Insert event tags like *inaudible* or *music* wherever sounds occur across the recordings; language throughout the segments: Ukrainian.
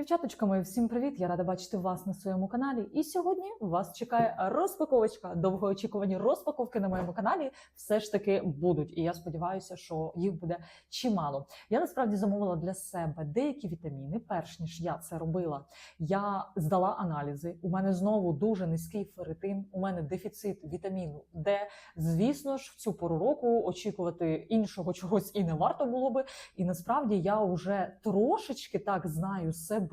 Дівчаточка мої, всім привіт! Я рада бачити вас на своєму каналі. І сьогодні вас чекає розпаковочка. Довгоочікувані розпаковки на моєму каналі все ж таки будуть. І я сподіваюся, що їх буде чимало. Я насправді замовила для себе деякі вітаміни. Перш ніж я це робила, я здала аналізи. У мене знову дуже низький ферритин. У мене дефіцит вітаміну Д. Звісно ж, в цю пору року очікувати іншого чогось і не варто було би. І насправді я вже трошечки так знаю себе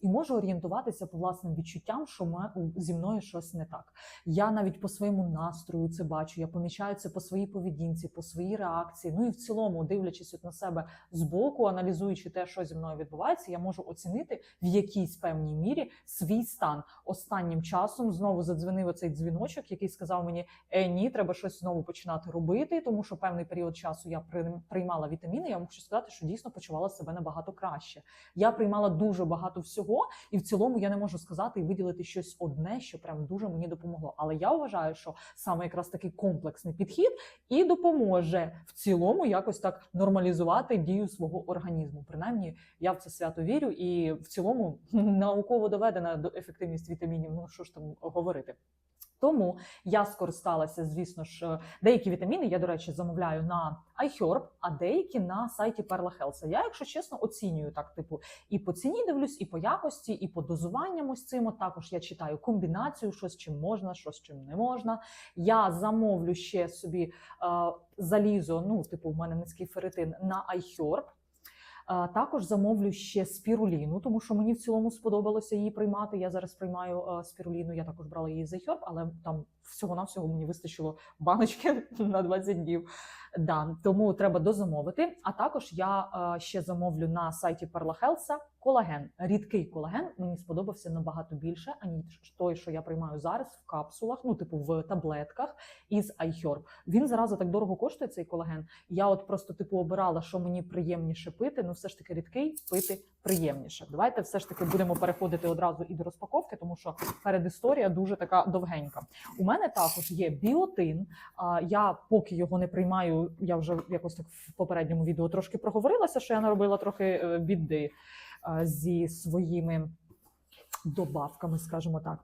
і можу орієнтуватися по власним відчуттям, що зі мною щось не так. Я навіть по своєму настрою це бачу. Я помічаю це по своїй поведінці, по своїй реакції. Ну і в цілому, дивлячись от на себе збоку, аналізуючи те, що зі мною відбувається, я можу оцінити в якійсь певній мірі свій стан. Останнім часом знову задзвонив оцей дзвіночок, який сказав мені: е, ні, треба щось знову починати робити, тому що певний період часу я приймала вітаміни. Я хочу сказати, що дійсно почувала себе набагато краще. Я приймала дуже багато всього, і в цілому я не можу сказати і виділити щось одне, що прям дуже мені допомогло. Але я вважаю, що саме якраз такий комплексний підхід і допоможе в цілому якось так нормалізувати дію свого організму. Принаймні, я в це свято вірю, і в цілому *laughs* науково доведена до ефективність вітамінів. Ну що ж там говорити. Тому я скористалася, звісно ж, деякі вітаміни. Я, до речі, замовляю на iHerb, а деякі на сайті Perla Health. Я, якщо чесно, оцінюю так, типу, і по ціні дивлюсь, і по якості, і по дозуванням ось цим. Також я читаю комбінацію, що з чим можна, що з чим не можна. Я замовлю ще собі е, залізо. Ну, типу, в мене низький ферритин на iHerb. Також замовлю ще спіруліну, тому що мені в цілому сподобалося її приймати. Я зараз приймаю спіруліну. Я також брала її за Herb, але там всього навсього мені вистачило баночки *laughs* на 20 днів. Да, тому треба дозамовити. А також я е, ще замовлю на сайті Health колаген. Рідкий колаген мені сподобався набагато більше, аніж той, що я приймаю зараз в капсулах, ну типу в таблетках із iHerb. Він зараза так дорого коштує цей колаген. Я от просто типу обирала, що мені приємніше пити. Ну, все ж таки рідкий пити приємніше. Давайте все ж таки будемо переходити одразу і до розпаковки, тому що передісторія дуже така довгенька. У мене також є біотин. Я поки його не приймаю, я вже якось так в попередньому відео трошки проговорилася, що я наробила трохи е, біди е, зі своїми. Добавками, скажімо так.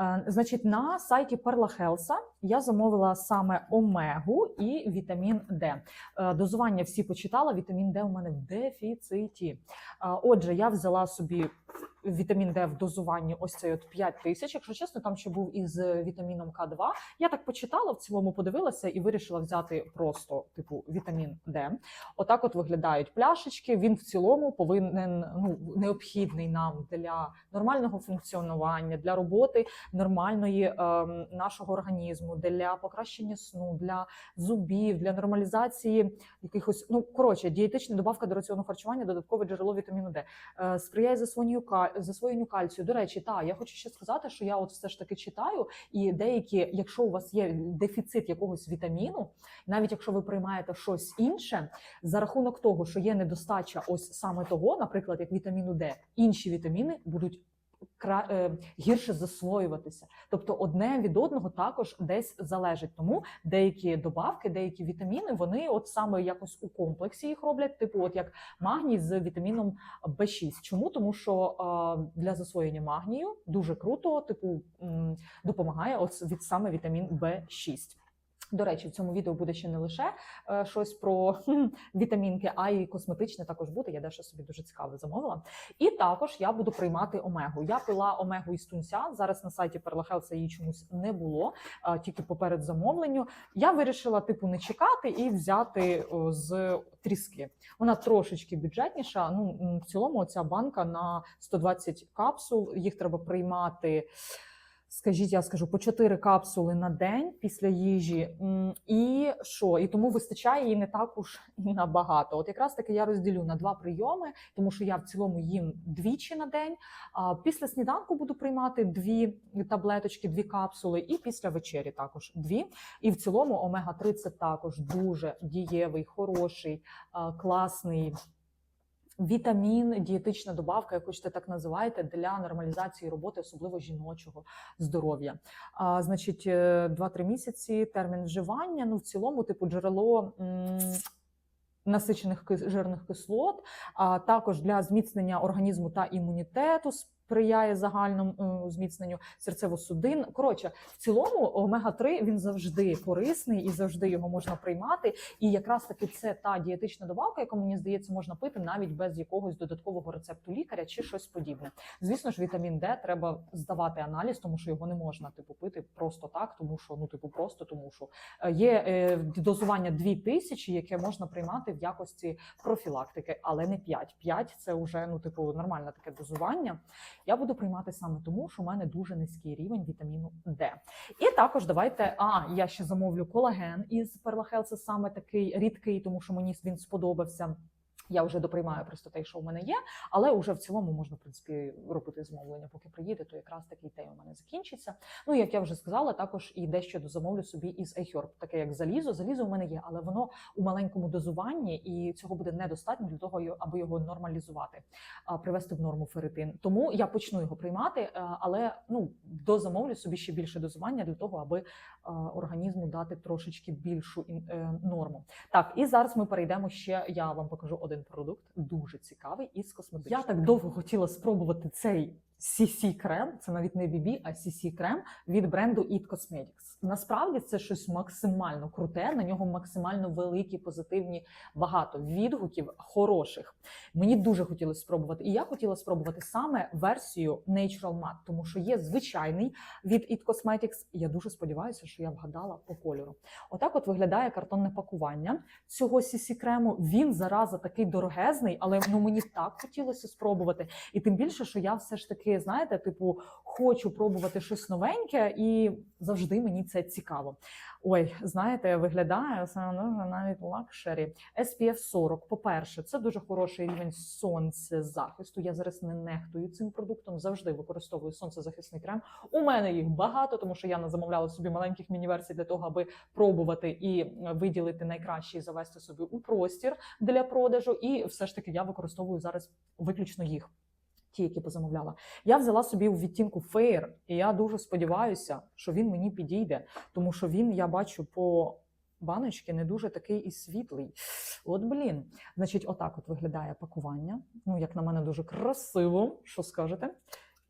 Е, Значить, на сайті Perla Health я замовила саме омегу і вітамін Д. Е, Дозування всі почитала. Вітамін Д у мене в дефіциті. Е, Отже, я взяла собі вітамін Д в дозуванні ось цей от 5 тисяч. Якщо чесно, там ще був із вітаміном К2. Я так почитала, в цілому подивилася і вирішила взяти просто типу вітамін Д. Отак от виглядають пляшечки. Він в цілому повинен ну необхідний нам для нормального функціонування, для роботи нормальної ем, нашого організму, для покращення сну, для зубів, для нормалізації якихось ну коротше, дієтична добавка до раціону харчування, додаткове джерело вітаміну Д. Е, сприяє засвоєнню засвоєнню кальцію. До речі, та я хочу ще сказати, що я от все ж таки читаю, і деякі, якщо у вас є дефіцит якогось вітаміну, навіть якщо ви приймаєте щось інше, за рахунок того, що є недостача ось саме того, наприклад, як вітаміну Д, інші вітаміни будуть. Е, Гірше засвоюватися, тобто одне від одного також десь залежить. Тому деякі добавки, деякі вітаміни, вони от саме якось у комплексі їх роблять, типу, от як магній з вітаміном Б6. Чому? Тому що для засвоєння магнію дуже круто, типу, допомагає от від саме вітамін Б6. До речі, в цьому відео буде ще не лише е, щось про хм, вітамінки, а й косметичне також буде. Я дещо собі дуже цікаве замовила. І також я буду приймати омегу. Я пила омегу із тунця. Зараз на сайті Health її чомусь не було, е, тільки поперед замовленню. Я вирішила типу не чекати і взяти о, з тріски. Вона трошечки бюджетніша. Ну в цілому, ця банка на 120 капсул. Їх треба приймати. Скажіть, я скажу по 4 капсули на день після їжі. І що? І тому вистачає її не так уж і набагато. От якраз таки я розділю на два прийоми, тому що я в цілому їм двічі на день. А після сніданку буду приймати дві таблеточки, дві капсули, і після вечері також дві. І в цілому омега 3 це також дуже дієвий, хороший, класний. Вітамін, дієтична добавка, як хочете так називаєте, для нормалізації роботи, особливо жіночого здоров'я. А, значить, е, 2-3 місяці термін вживання. Ну, в цілому, типу, джерело насичених жирних кислот, а також для зміцнення організму та імунітету. Сприяє загальному е, зміцненню серцево-судин. Коротше, в цілому омега 3 він завжди корисний і завжди його можна приймати. І якраз таки це та дієтична добавка, яку мені здається, можна пити навіть без якогось додаткового рецепту лікаря чи щось подібне. Звісно ж, вітамін Д треба здавати аналіз, тому що його не можна типу пити просто так, тому що ну типу просто тому, що Е, є е, дозування 2000, яке можна приймати в якості профілактики, але не 5. 5 – це вже ну типу нормальне таке дозування. Я буду приймати саме тому, що в мене дуже низький рівень вітаміну Д. І також давайте. А я ще замовлю колаген із Perla Health. Саме такий рідкий, тому що мені він сподобався. Я вже доприймаю просто те, що в мене є, але вже в цілому можна в принципі робити замовлення. Поки приїде, то якраз такий день у мене закінчиться. Ну як я вже сказала, також і дещо дозамовлю собі із iHerb, таке як залізо. Залізо у мене є, але воно у маленькому дозуванні, і цього буде недостатньо для того, аби його нормалізувати, привести в норму ферритин. Тому я почну його приймати, е, але ну дозамовлю собі ще більше дозування для того, аби організму дати трошечки більшу е, норму. Так, і зараз ми перейдемо ще. Я вам покажу один продукт, дуже цікавий із косметичним. Я так довго хотіла спробувати цей CC крем. Це навіть не BB, а CC крем від бренду It Cosmetics. Насправді це щось максимально круте. На нього максимально великі позитивні багато відгуків хороших. Мені дуже хотілося спробувати. І я хотіла спробувати саме версію Natural Matte, тому що є звичайний від It Cosmetics. Я дуже сподіваюся, що я вгадала по кольору. Отак от виглядає картонне пакування цього CC крему. Він зараза такий дорогезний, але ну мені так хотілося спробувати. І тим більше, що я все ж таки, знаєте, типу, хочу пробувати щось новеньке, і завжди мені це цікаво. Ой, знаєте, виглядає це ну, навіть лакшері. SPF 40, По-перше, це дуже хороший рівень сонцезахисту. Я зараз не нехтую цим продуктом. Завжди використовую сонцезахисний крем. У мене їх багато, тому що я не замовляла собі маленьких міні-версій для того, аби пробувати і виділити найкраще і завести собі у простір для продажу. І все ж таки я використовую зараз виключно їх. Ті, які позамовляла, я взяла собі у відтінку Fair, і я дуже сподіваюся, що він мені підійде, тому що він, я бачу, по баночці не дуже такий і світлий. От блін. Значить, отак от виглядає пакування. Ну, як на мене, дуже красиво. Що скажете?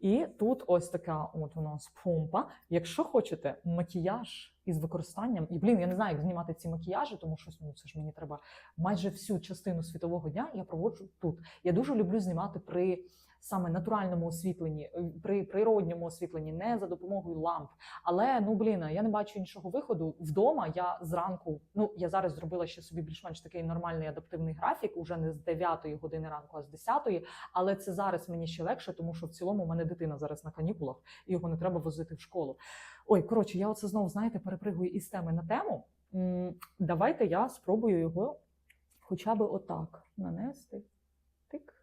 І тут ось така от у нас помпа. Якщо хочете макіяж із використанням, і блін, я не знаю, як знімати ці макіяжі, тому що ну, це ж мені треба майже всю частину світового дня я проводжу тут. Я дуже люблю знімати при саме натуральному освітленні, е, при природньому освітленні, не за допомогою ламп. Але ну блін, я не бачу іншого виходу. Вдома я зранку, ну я зараз зробила ще собі більш-менш такий нормальний адаптивний графік, уже не з 9 години ранку, а з 10 Але це зараз мені ще легше, тому що в цілому у мене дитина зараз на канікулах, і його не треба возити в школу. Ой, коротше, я оце знову знаєте, перепригую із теми на тему. Давайте я спробую його хоча б отак нанести. Тик.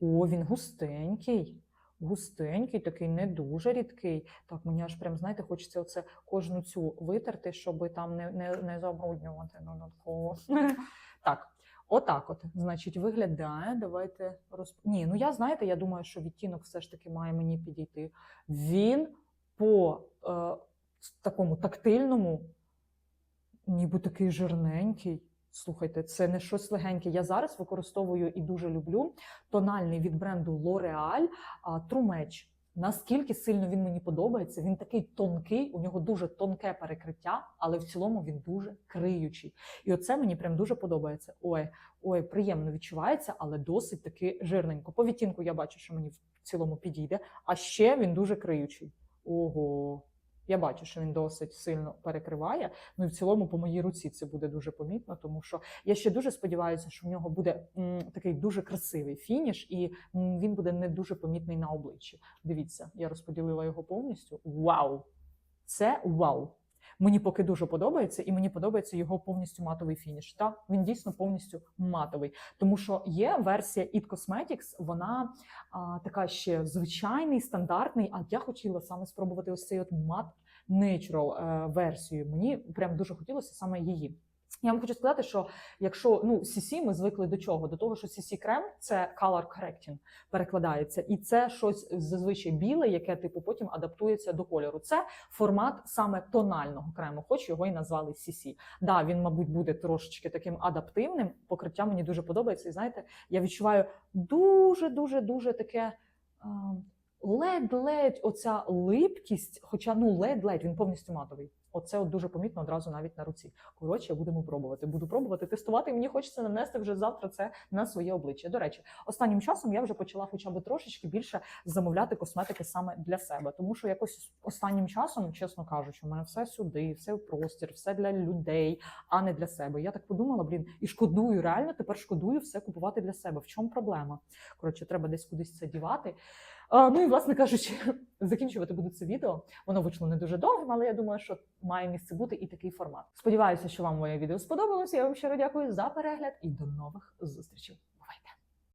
О, він густенький. Густенький, такий не дуже рідкий. Так, мені аж прям, знаєте, хочеться оце кожну цю витерти, щоб там не, не, не забруднювати додатково. *laughs* Так, отак от, значить, виглядає. Давайте розп... Ні, ну я знаєте, я думаю, що відтінок все ж таки має мені підійти. Він по е, такому тактильному, ніби такий жирненький. Слухайте, це не щось легеньке. Я зараз використовую і дуже люблю тональний від бренду L'Oreal Match. Наскільки сильно він мені подобається, він такий тонкий, у нього дуже тонке перекриття, але в цілому він дуже криючий. І оце мені прям дуже подобається. Ой, ой, приємно відчувається, але досить таки жирненько. По відтінку я бачу, що мені в цілому підійде. А ще він дуже криючий. Ого. Я бачу, що він досить сильно перекриває. Ну і в цілому по моїй руці це буде дуже помітно, тому що я ще дуже сподіваюся, що в нього буде м, такий дуже красивий фініш, і м, він буде не дуже помітний на обличчі. Дивіться, я розподілила його повністю. Вау! Це вау! Мені поки дуже подобається, і мені подобається його повністю матовий фініш. Та він дійсно повністю матовий. Тому що є версія It Cosmetics, вона а, така ще звичайний, стандартний. А я хотіла саме спробувати ось цей от мат Natural е, версію. Мені прям дуже хотілося саме її. Я вам хочу сказати, що якщо ну CC ми звикли до чого? До того, що CC крем це color correcting перекладається, і це щось зазвичай біле, яке типу потім адаптується до кольору. Це формат саме тонального крему, хоч його і назвали CC. Да, він, мабуть, буде трошечки таким адаптивним. Покриття мені дуже подобається. І знаєте, я відчуваю дуже, дуже, дуже таке. Ледь-ледь оця липкість, хоча ну ледь-ледь він повністю матовий. Оце от дуже помітно одразу навіть на руці. Коротше, будемо пробувати. Буду пробувати тестувати. І мені хочеться нанести вже завтра це на своє обличчя. До речі, останнім часом я вже почала хоча б трошечки більше замовляти косметики саме для себе, тому що якось останнім часом, чесно кажучи, у мене все сюди, все в простір, все для людей, а не для себе. Я так подумала, блін, і шкодую реально. Тепер шкодую все купувати для себе. В чому проблема? Коротше, треба десь кудись це дівати. Ну і власне кажучи, *laughs* закінчувати буду це відео. Воно вийшло не дуже довгим, але я думаю, що має місце бути і такий формат. Сподіваюся, що вам моє відео сподобалося. Я вам щиро дякую за перегляд і до нових зустрічей.